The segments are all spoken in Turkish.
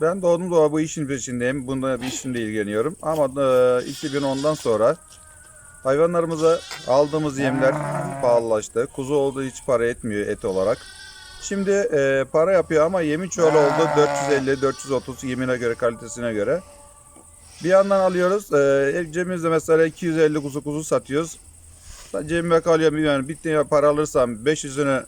Ben doğdum doğa bu işin peşindeyim. Bunda bir işimle ilgileniyorum. Ama e, 2010'dan sonra hayvanlarımıza aldığımız yemler pahalılaştı. Kuzu olduğu hiç para etmiyor et olarak. Şimdi e, para yapıyor ama yemin çoğalı oldu 450 430 yemine göre kalitesine göre. Bir yandan alıyoruz. E, cebimizde mesela 250 kuzu kuzu satıyoruz. Cebime kalıyor yani bitti para alırsam 500'ünü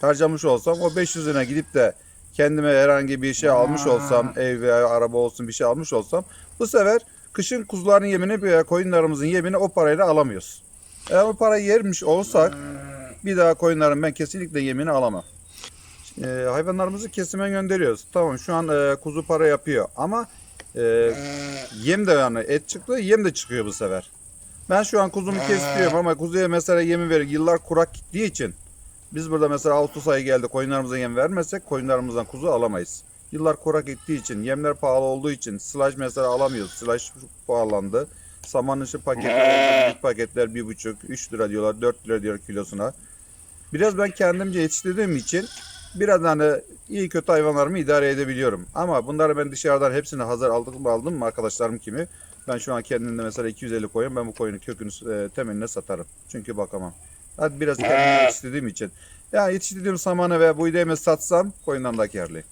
harcamış olsam o 500'üne gidip de kendime herhangi bir şey almış olsam ev veya araba olsun bir şey almış olsam bu sefer kışın kuzuların yemini veya koyunlarımızın yemini o parayla alamıyoruz. Eğer o parayı yermiş olsak bir daha koyunların ben kesinlikle yemini alamam. E, hayvanlarımızı kesime gönderiyoruz. Tamam şu an e, kuzu para yapıyor ama e, yem de yani et çıktı yem de çıkıyor bu sefer. Ben şu an kuzumu kesiyorum ama kuzuya mesela yemi verir yıllar kurak gittiği için biz burada mesela Ağustos ayı geldi koyunlarımıza yem vermezsek koyunlarımızdan kuzu alamayız. Yıllar kurak gittiği için yemler pahalı olduğu için silaj mesela alamıyoruz. Silaj pahalandı. Saman ışığı paketler, büyük paketler 1,5-3 lira diyorlar 4 lira diyor kilosuna. Biraz ben kendimce yetiştirdiğim için biraz hani iyi kötü hayvanlarımı idare edebiliyorum. Ama bunları ben dışarıdan hepsini hazır aldım mı aldım mı arkadaşlarım kimi. Ben şu an kendimde mesela 250 koyun ben bu koyunu kökünü e, temeline satarım. Çünkü bakamam. Hadi biraz kendime yetiştirdiğim için. Yani yetiştirdiğim samanı ve buğdayımı satsam koyundan da karlıyım.